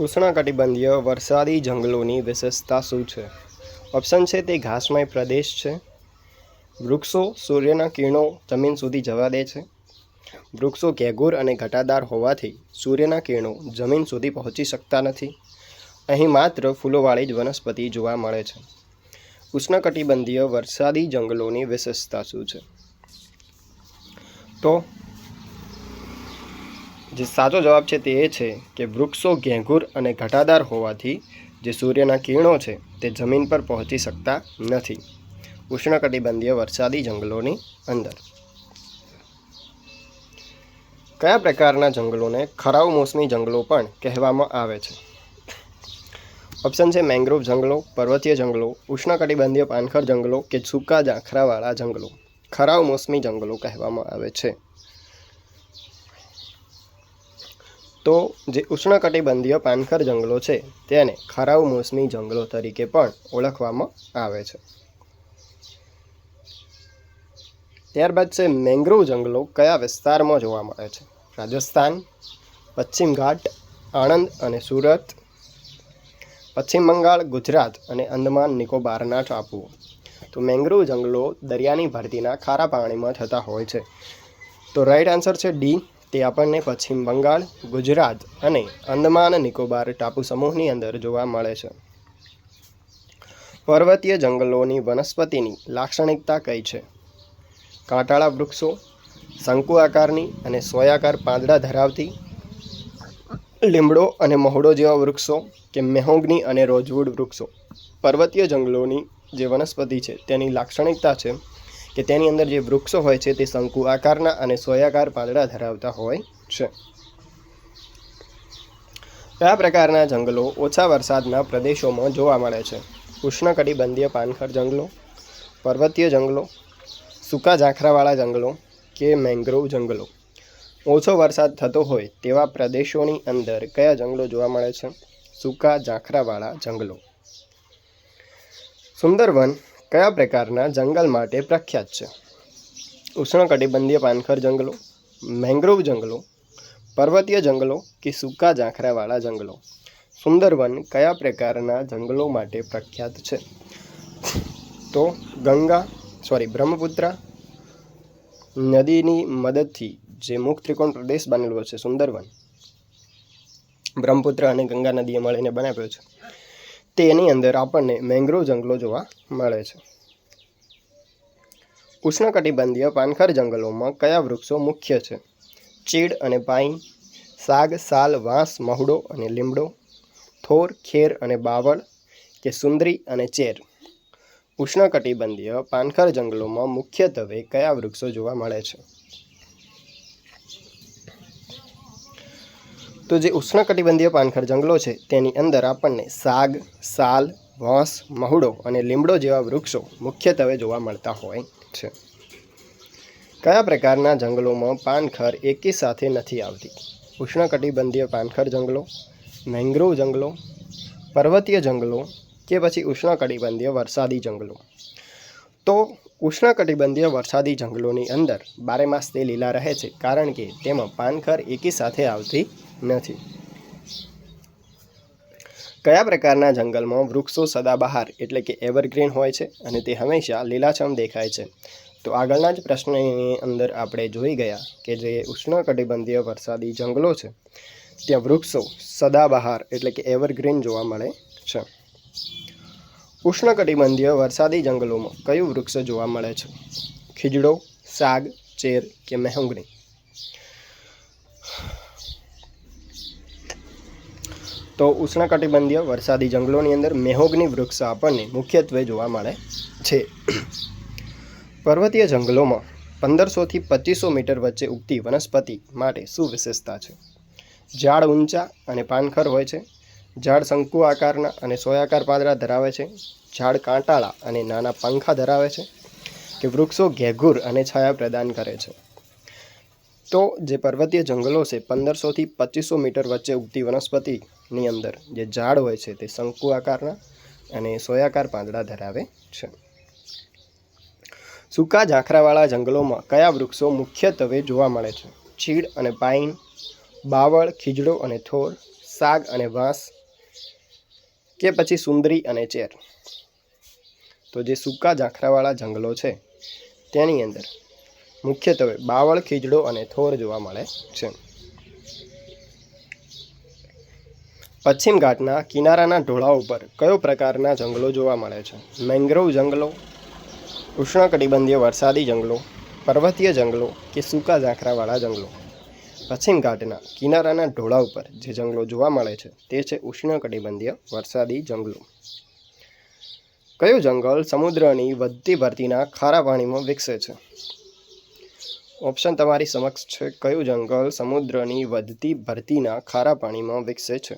ઉષ્ણકટિબંધીય વરસાદી જંગલોની વિશેષતા શું છે? ઓપ્શન છે તે ઘાસમય પ્રદેશ છે. વૃક્ષો સૂર્યના કિરણો જમીન સુધી જવા દે છે. વૃક્ષો ઘેગુર અને ઘટાદાર હોવાથી સૂર્યના કિરણો જમીન સુધી પહોંચી શકતા નથી. અહીં માત્ર ફૂલોવાળી જ વનસ્પતિ જોવા મળે છે. ઉષ્ણકટિબંધીય વરસાદી જંગલોની વિશેષતા શું છે? તો જે સાચો જવાબ છે તે એ છે કે વૃક્ષો ઘેંઘુર અને ઘટાદાર હોવાથી જે સૂર્યના કિરણો છે તે જમીન પર પહોંચી શકતા નથી. ઉષ્ણકટિબંધીય વરસાદી જંગલોની અંદર. કયા પ્રકારના જંગલોને ખરાવ મોસમી જંગલો પણ કહેવામાં આવે છે? ઓપ્શન છે મેંગ્રોવ જંગલો, પર્વતીય જંગલો, ઉષ્ણકટિબંધીય પાનખર જંગલો કે સૂકા ઝાંખરાવાળા જંગલો. ખરાવ મોસમી જંગલો કહેવામાં આવે છે. તો જે ઉષ્ણકટિબંધીય પાનખર જંગલો છે, તેને ખરાવ મોસમી જંગલો તરીકે પણ ઓળખવામાં આવે છે. ત્યારબાદ છે મેંગ્રોવ જંગલો કયા વિસ્તારમાં જોવા મળે છે? રાજસ્થાન, પશ્ચિમ ઘાટ, આણંદ અને સુરત. પશ્ચિમ બંગાળ, ગુજરાત અને અંદમાન નિકોબારના ટાપુઓ. તો મેંગ્રોવ જંગલો દરિયાની ભરતીના ખારા પાણીમાં થતા હોય છે. તો રાઈટ આન્સર છે ડી તે આપણને પશ્ચિમ બંગાળ, ગુજરાત અને અંદમાન નિકોબાર ટાપુ સમૂહની અંદર જોવા મળે છે. પર્વતીય જંગલોની વનસ્પતિની લાક્ષણિકતા કઈ છે? કાંટાળા વૃક્ષો, શંકુ આકારની અને સોયાકાર પાંદડા ધરાવતી, લીમડો અને મહોડો જેવા વૃક્ષો કે મેહોગની અને રોજવુડ વૃક્ષો? પર્વતીય જંગલોની જે વનસ્પતિ છે તેની લાક્ષણિકતા છે કે તેની અંદર જે વૃક્ષો હોય છે તે શંકુ આકારના અને સોયાકાર પાંદડા ધરાવતા હોય છે. કયા પ્રકારના જંગલો ઓછા વરસાદના પ્રદેશોમાં જોવા મળે છે. ઉષ્ણકટિબંધીય પાનખર જંગલો, પર્વતીય જંગલો, સૂકા ઝાંખરાવાળા જંગલો કે મેંગ્રોવ જંગલો. ઓછો વરસાદ થતો હોય તેવા પ્રદેશોની અંદર કયા જંગલો જોવા મળે છે? સૂકા ઝાંખરાવાળા જંગલો. સુંદરવન કયા પ્રકારના જંગલ માટે પ્રખ્યાત છે? ઉષ્ણકટિબંધીય પાનખર જંગલો, મેંગ્રોવ જંગલો, પર્વતીય જંગલો કે સૂકા ઝાંખરાવાળા જંગલો? સુંદરવન કયા પ્રકારના જંગલો માટે પ્રખ્યાત છે? તો ગંગા સોરી બ્રહ્મપુત્રા, નદીની મદદથી જે મુખ ત્રિકોણ પ્રદેશ બનેલો છે, સુંદરવન. બ્રહ્મપુત્ર અને ગંગા નદીએ મળીને બનાવ્યો છે. તેની અંદર આપણને મેંગ્રોવ જંગલો જોવા મળે છે. ઉષ્ણકટિબંધીય પાનખર જંગલોમાં કયા વૃક્ષો મુખ્ય છે? ચીડ અને પાઇન, સાગ, સાલ, વાંસ, મહુડો અને લીમડો, થોર, ખેર અને બાવળ કે સુંદરી અને ચેર? ઉષ્ણકટિબંધીય પાનખર જંગલોમાં મુખ્યત્વે કયા વૃક્ષો જોવા મળે છે? તો જે ઉષ્ણકટિબંધીય પાનખર જંગલો છે, તેની અંદર આપણને સાગ, સાલ વાંસ મહુડો અને લીમડો જેવા વૃક્ષો મુખ્યત્વે જોવા મળતા હોય છે. કયા પ્રકારના જંગલોમાં પાનખર એકી સાથે નથી આવતી? ઉષ્ણકટિબંધીય પાનખર જંગલો, મેંગ્રોવ જંગલો, પર્વતીય જંગલો કે પછી ઉષ્ણકટિબંધીય વરસાદી જંગલો? તો ઉષ્ણકટિબંધીય વરસાદી જંગલોની અંદર બારેમાસ તે લીલા રહે છે કારણ કે તેમાં પાનખર એકી સાથે આવતી નથી. કયા પ્રકારના જંગલમાં વૃક્ષો સદાબહાર એટલે કે એવરગ્રીન હોય છે અને તે હંમેશા લીલાછમ દેખાય છે? તો આગળના જ પ્રશ્નની અંદર આપણે જોઈ ગયા કે જે ઉષ્ણકટિબંધીય વરસાદી જંગલો છે, ત્યાં વૃક્ષો સદાબહાર એટલે કે એવરગ્રીન જોવા મળે છે. ઉષ્ણકટિબંધીય વરસાદી જંગલોમાં કયું વૃક્ષ જોવા મળે છે? ખીજડો, સાગ, ચેર કે મેહુંગની તો ઉષ્ણકટિબંધીય વરસાદી જંગલોની અંદર મેહોગની વૃક્ષ આપણને મુખ્યત્વે જોવા મળે છે. પર્વતીય જંગલોમાં પંદરસોથી પચીસો મીટર વચ્ચે ઉગતી વનસ્પતિ માટે શું વિશેષતા છે? ઝાડ ઊંચા અને પાનખર હોય છે. ઝાડ શંકુ આકારના અને સોયાકાર પાંદડા ધરાવે છે. ઝાડ કાંટાળા અને નાના પંખા ધરાવે છે કે વૃક્ષો ઘેઘુર અને છાયા પ્રદાન કરે છે. તો જે પર્વતીય જંગલો છે પંદરસોથી પચીસો મીટર વચ્ચે ઉગતી વનસ્પતિની અંદર જે ઝાડ હોય છે તે શંકુ આકારના અને સોયાકાર પાંદડા ધરાવે છે. સૂકા ઝાંખરાવાળા જંગલોમાં કયા વૃક્ષો મુખ્યત્વે જોવા મળે છે? ચીડ અને પાઇન બાવળ, ખીજડો અને થોર, સાગ અને વાંસ કે પછી સુંદરી અને ચેર. તો જે સૂકા ઝાંખરાવાળા જંગલો છે, તેની અંદર મુખ્યત્વે બાવળ, ખીજડો અને થોર જોવા મળે છે. પશ્ચિમ ઘાટના કિનારાના ઢોળા ઉપર કયો પ્રકારના જંગલો જોવા મળે છે? મેંગ્રોવ જંગલો, ઉષ્ણકટિબંધીય વરસાદી જંગલો, પર્વતીય જંગલો કે સૂકા ઝાંખરાવાળા જંગલો? પશ્ચિમ ઘાટના કિનારાના ઢોળા ઉપર જે જંગલો જોવા મળે છે, તે છે ઉષ્ણકટિબંધીય વરસાદી જંગલો. કયું જંગલ સમુદ્રની વધતી ભરતીના ખારા પાણીમાં વિકસે છે? ઓપ્શન તમારી સમક્ષ છે, કયું જંગલ સમુદ્રની વધતી ભરતીના ખારા પાણીમાં વિકસે છે?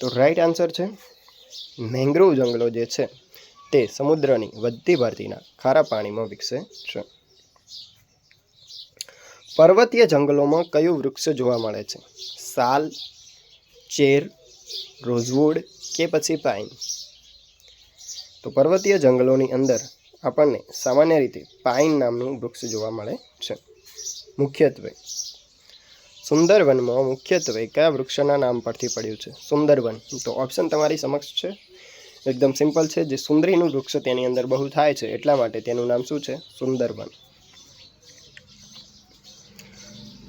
તો રાઈટ આન્સર છે, મેંગ્રોવ જંગલો જે છે, તે સમુદ્રની વધતી ભરતીના ખારા પાણીમાં વિકસે છે. પર્વતીય જંગલોમાં કયું વૃક્ષ જોવા મળે છે? સાલ, ચેર, રોઝવુડ કે પછી પાઇન? તો પર્વતીય જંગલોની અંદર આપણને સામાન્ય રીતે પાઇન નામનું વૃક્ષ જોવા મળે છે. મુખ્યત્વે, સુંદરવનમાં મુખ્યત્વે કયા વૃક્ષના નામ પરથી પડ્યું છે? સુંદરવન. તો ઓપ્શન તમારી સમક્ષ છે. એકદમ સિમ્પલ છે. જે સુંદરીનું વૃક્ષ તેની અંદર બહુ થાય છે, એટલા માટે તેનું નામ શું છે? સુંદરવન.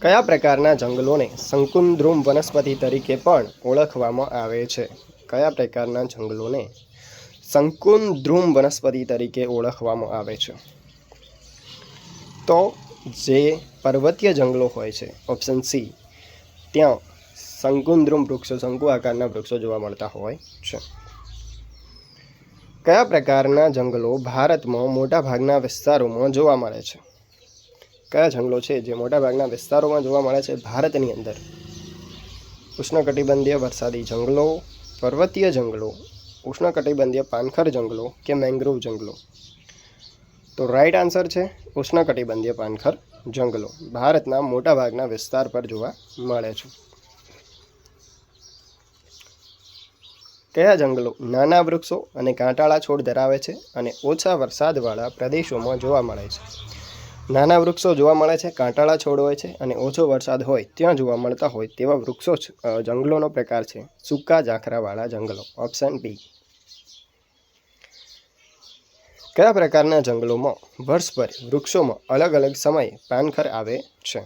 કયા પ્રકારના જંગલોને શંકુદ્રુમ વનસ્પતિ તરીકે પણ ઓળખવામાં આવે છે? કયા પ્રકારના જંગલોને શંકુદ્રુમ વનસ્પતિ તરીકે ઓળખવામાં આવે છે? તો જે પર્વતીય જંગલો હોય છે ઓપ્શન સી ત્યાં શંકુદ્રુમ વૃક્ષો, શંકુ આકારના વૃક્ષો જોવા મળતા હોય છે. કયા પ્રકારના જંગલો ભારતમાં મોટાભાગના વિસ્તારોમાં જોવા મળે છે? કયા જંગલો છે જે મોટાભાગના વિસ્તારોમાં જોવા મળે છે ભારતની અંદર? ઉષ્ણકટિબંધીય વરસાદી જંગલો, પર્વતીય જંગલો, ઉષ્ણકટિબંધીય પાનખર જંગલો કે મેંગ્રોવ જંગલો? તો રાઈટ આન્સર છે ઉષ્ણકટિબંધીય પાનખર જંગલો. ભારતના મોટાભાગના વિસ્તાર પર જોવા મળે છે. કયા જંગલો નાના વૃક્ષો અને કાંટાળા છોડ ધરાવે છે અને ઓછા વરસાદવાળા પ્રદેશોમાં જોવા મળે છે? નાના વૃક્ષો જોવા મળે છે, કાંટાળા છોડ હોય છે અને ઓછો વરસાદ હોય ત્યાં જોવા મળતા હોય તેવા વૃક્ષો જંગલોનો પ્રકાર છે. સૂકા ઝાંખરાવાળા જંગલો. Option B. કયા પ્રકારના જંગલોમાં વર્ષભર વૃક્ષોમાં અલગ અલગ સમયે પાનખર આવે છે?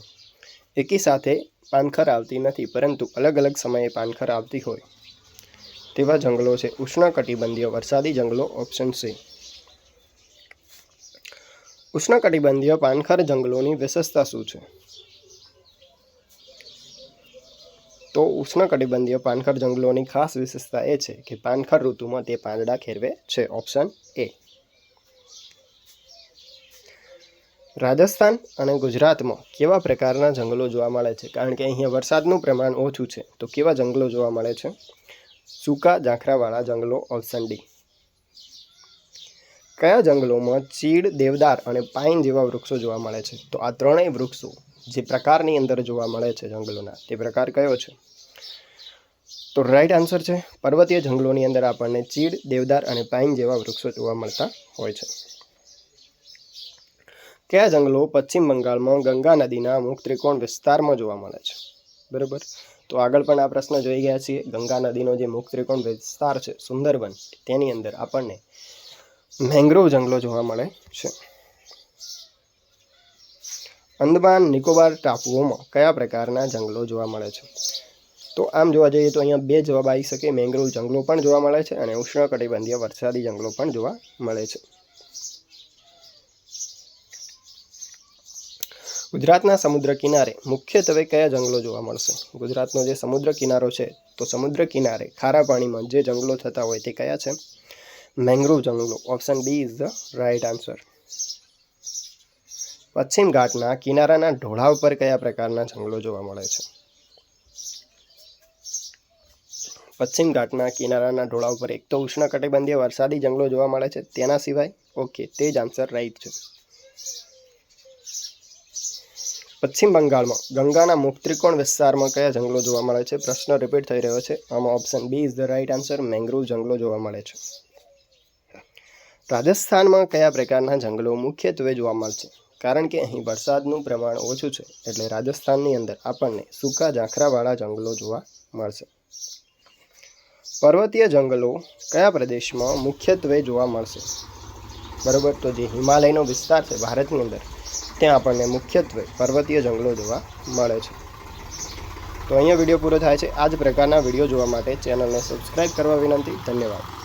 એકી સાથે પાનખર આવતી નથી, પરંતુ અલગ અલગ સમયે પાનખર આવતી હોય તેવા જંગલો છે. ઉષ્ણકટિબંધીય વરસાદી જંગલો. Option C. ઉષ્ણકટિબંધીય પાનખર જંગલોની વિશેષતા શું છે? તો ઉષ્ણકટિબંધીય પાનખર જંગલોની ખાસ વિશેષતા એ છે કે પાનખર ઋતુમાં તે પાંદડા ખેરવે છે. Option A. રાજસ્થાન અને ગુજરાતમાં કેવા પ્રકારના જંગલો જોવા મળે છે? કારણ કે અહીંયા વરસાદનું પ્રમાણ ઓછું છે. તો કેવા જંગલો જોવા મળે છે? સૂકા ઝાંખરાવાળા જંગલો ઓપ્શન ડી. કયા જંગલોમાં ચીડ, દેવદાર અને પાઇન જેવા વૃક્ષો જોવા મળે છે? તો આ ત્રણેય વૃક્ષો જે પ્રકારની અંદર જોવા મળે છે જંગલોના, તે પ્રકાર કયો છે? તો રાઈટ આન્સર છે, પર્વતીય જંગલોની અંદર આપણને ચીડ, દેવદાર અને પાઇન જેવા વૃક્ષો જોવા મળતા હોય છે. કયા જંગલો પશ્ચિમ બંગાળમાં ગંગા નદીના મુખ ત્રિકોણ વિસ્તારમાં જોવા મળે છે? બરાબર? તો આગળ પણ આ પ્રશ્ન જોઈ ગયા છીએ. ગંગા નદીનો જે મુખ ત્રિકોણ વિસ્તાર છે, સુંદરવન, તેની અંદર આપણને મેંગ્રોવ જંગલો જોવા મળે છે. અંદમાન નિકોબાર ટાપુઓમાં કયા પ્રકારના જંગલો જોવા મળે છે? તો આમ જોવા જઈએ તો અહીંયા બે જવાબ આવી શકે. મેંગ્રોવ જંગલો પણ જોવા મળે છે અને ઉષ્ણકટિબંધીય વરસાદી જંગલો પણ જોવા મળે છે. ગુજરાતના સમુદ્ર કિનારે મુખ્યત્વે કયા જંગલો જોવા મળશે? ગુજરાતનો જે સમુદ્ર કિનારો છે, તો સમુદ્ર કિનારે ખારા પાણીમાં જે જંગલો થતા હોય તે કયા છે? મેંગ્રોવ જંગલો option B is the right answer પશ્ચિમ ઘાટના કિનારાના ઢોળા ઉપર કયા પ્રકારના જંગલો જોવા મળે છે? પશ્ચિમ ઘાટના કિનારાના ઢોળા ઉપર એક તો ઉષ્ણકટિબંધીય વરસાદી જંગલો જોવા મળે છે, તેના સિવાય ઓકે તે જ આન્સર રાઈટ છે. પશ્ચિમ બંગાળમાં ગંગાના મુખ ત્રિકોણ વિસ્તારમાં કયા જંગલો જોવા મળે છે? પ્રશ્ન રિપીટ થઈ રહ્યો છે. આમાં option B is the right answer mangrove જંગલો જોવા મળે છે. રાજસ્થાનમાં કયા પ્રકારના જંગલો મુખ્યત્વે જોવા મળશે? કારણ કે અહીં વરસાદનું પ્રમાણ ઓછું છે, એટલે રાજસ્થાનની અંદર આપણને સૂકા ઝાંખરાવાળા જંગલો જોવા મળશે. પર્વતીય જંગલો કયા પ્રદેશમાં મુખ્યત્વે જોવા મળશે? બરોબર, તો જે હિમાલયનો વિસ્તાર છે ભારતની અંદર, ત્યાં આપણને મુખ્યત્વે પર્વતીય જંગલો જોવા મળે છે. તો અહીંયા વીડિયો પૂરો થાય છે. આ જ પ્રકારના વીડિયો જોવા માટે ચેનલને સબસ્ક્રાઈબ કરવા વિનંતી. ધન્યવાદ.